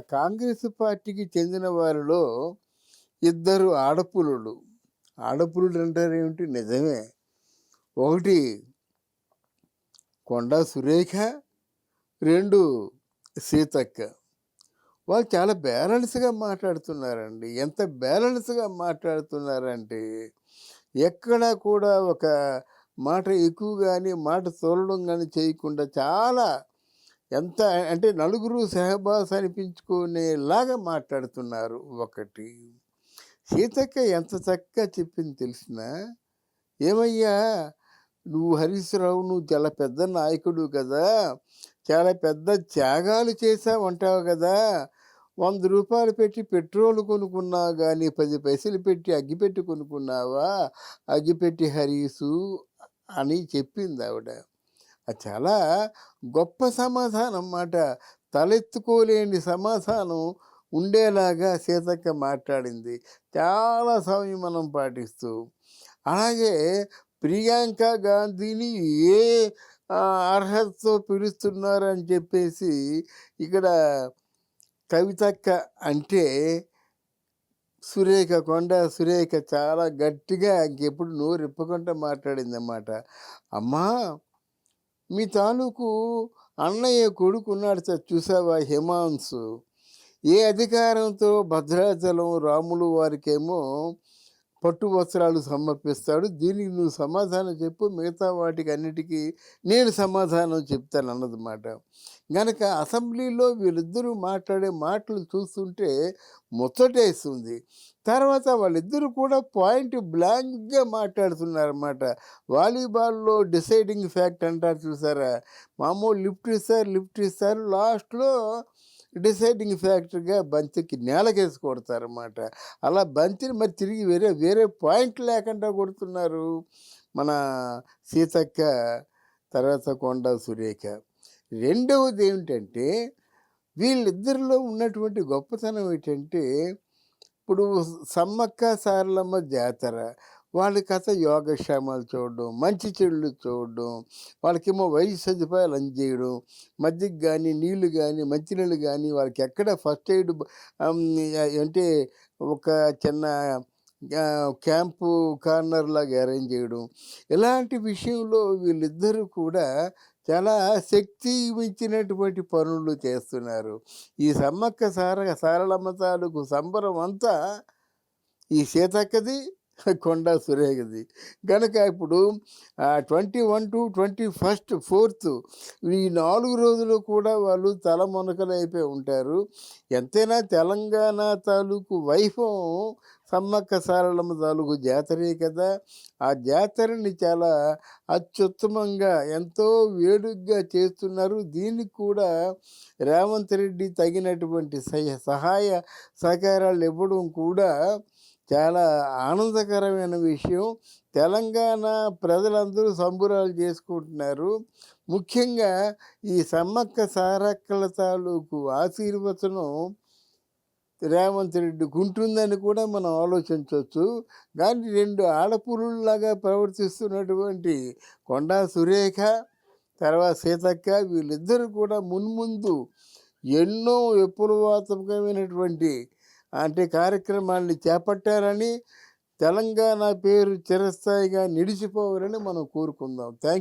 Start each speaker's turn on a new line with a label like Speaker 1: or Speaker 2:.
Speaker 1: కాంగ్రెస్ పార్టీకి చెందిన వారిలో ఇద్దరు ఆడపులులు. ఆడపులుడు అంటారు ఏమిటి? నిజమే. ఒకటి కొండా సురేఖ రెండు సీతక్క. వాళ్ళు చాలా బ్యాలెన్స్గా మాట్లాడుతున్నారండి. ఎంత బ్యాలెన్స్గా మాట్లాడుతున్నారంటే ఎక్కడా కూడా ఒక మాట ఎక్కువ కానీ మాట తోలడం కానీ చేయకుండా చాలా ఎంత అంటే నలుగురు సహబాస్ అనిపించుకునేలాగా మాట్లాడుతున్నారు ఒకటి. సీతక్క ఎంత చక్కగా చెప్పింది తెలిసిన ఏమయ్యా నువ్వు హరీశ్రావు నువ్వు చాలా పెద్ద నాయకుడు కదా చాలా పెద్ద త్యాగాలు చేసావు అంటావు కదా వంద రూపాయలు పెట్టి పెట్రోల్ కొనుక్కున్నావు కానీ పది పైసలు పెట్టి అగ్గిపెట్టి కొనుక్కున్నావా అగ్గిపెట్టి హరీసు అని చెప్పింది ఆవిడ. అది చాలా గొప్ప సమాధానం అన్నమాట తలెత్తుకోలేని సమాధానం ఉండేలాగా సీతక్క మాట్లాడింది. చాలా సంయమనం పాటిస్తూ. అలాగే ప్రియాంక గాంధీని ఏ అర్హతతో పిలుస్తున్నారని చెప్పేసి ఇక్కడ కవితక్క అంటే సురేఖ కొండ సురేఖ చాలా గట్టిగా ఇంకెప్పుడు నోరు ఇప్పకుండా మాట్లాడింది అన్నమాట అమ్మా! మీ తాలూకు అన్నయ్య కొడుకున్నాడు సార్ చూసావా? హిమాంశు ఏ అధికారంతో భద్రాచలం రాములు వారికేమో పట్టు వస్త్రాలు సమర్పిస్తాడు. దీనికి నువ్వు సమాధానం చెప్పు. మిగతా వాటికి అన్నిటికీ నేను సమాధానం చెప్తాను అన్నదన్నమాట గనక అసెంబ్లీలో వీళ్ళిద్దరూ మాట్లాడే మాటలు చూస్తుంటే ముచ్చటేస్తుంది. తర్వాత వాళ్ళిద్దరూ కూడా పాయింట్ బ్లాంక్గా మాట్లాడుతున్నారన్నమాట. వాలీబాల్లో డిసైడింగ్ ఫ్యాక్ట్ అంటారు చూసారా? మామూలు లిఫ్ట్ ఇస్తారు లిఫ్ట్ ఇస్తారు. లాస్ట్లో డిసైడింగ్ ఫ్యాక్టర్గా బంతికి నేలకేసి కొడతారన్నమాట. అలా బంతిని మరి తిరిగి వేరే వేరే పాయింట్ లేకుండా కొడుతున్నారు మన సీతక్క తర్వాత కొండ సురేఖ. రెండవది ఏమిటంటే వీళ్ళిద్దరిలో ఉన్నటువంటి గొప్పతనం ఏంటంటే ఇప్పుడు సమ్మక్క సారలమ్మ జాతర వాళ్ళ కథ యోగక్షేమాలు చూడడం మంచి చెడులు చూడడం వాళ్ళకేమో వైద్య సదుపాయాలు అందజేయడం మధ్యకి కానీ నీళ్ళు కానీ మంచినీళ్ళు కానీ వాళ్ళకి ఎక్కడ ఫస్ట్ ఎయిడ్ అంటే ఒక చిన్న క్యాంపు కార్నర్ లాగా అరేంజ్ చేయడం. ఇలాంటి విషయంలో వీళ్ళిద్దరూ కూడా చాలా శక్తి మించినటువంటి పనులు చేస్తున్నారు. ఈ సమ్మక్క సార సారళమ్మ తాలూకు సంబరం అంతా ఈ సీతక్కది కొండ సురేఖది కనుక ఇప్పుడు twenty one to twenty first fourth ఈ నాలుగు రోజులు కూడా వాళ్ళు తలమునకలు అయిపోయి ఉంటారు. ఎంతైనా తెలంగాణ తాలూకు వైభవం సమ్మక్క సారళమ్మ తాలూకు జాతరే కదా. ఆ జాతరని చాలా అత్యుత్తమంగా ఎంతో వేడుగ్గా చేస్తున్నారు. దీనికి కూడా రేవంత్ రెడ్డి తగినటువంటి సహాయ సహకారాలు ఇవ్వడం కూడా చాలా ఆనందకరమైన విషయం. తెలంగాణ ప్రజలందరూ సంబురాలు చేసుకుంటున్నారు. ముఖ్యంగా ఈ సమ్మక్క సారక్కల తాలూకు ఆశీర్వచనం రేవంత్ రెడ్డికి ఉంటుందని కూడా మనం ఆలోచించవచ్చు. కానీ రెండు ఆడపురుల్లాగా ప్రవర్తిస్తున్నటువంటి కొండా సురేఖ తర్వాత సీతక్క వీళ్ళిద్దరూ కూడా మున్ముందు ఎన్నో విప్లవాత్మకమైనటువంటి అంటే కార్యక్రమాల్ని చేపట్టారని తెలంగాణ పేరు చిరస్థాయిగా నిలిచిపోవాలని మనం కోరుకుందాం. థ్యాంక్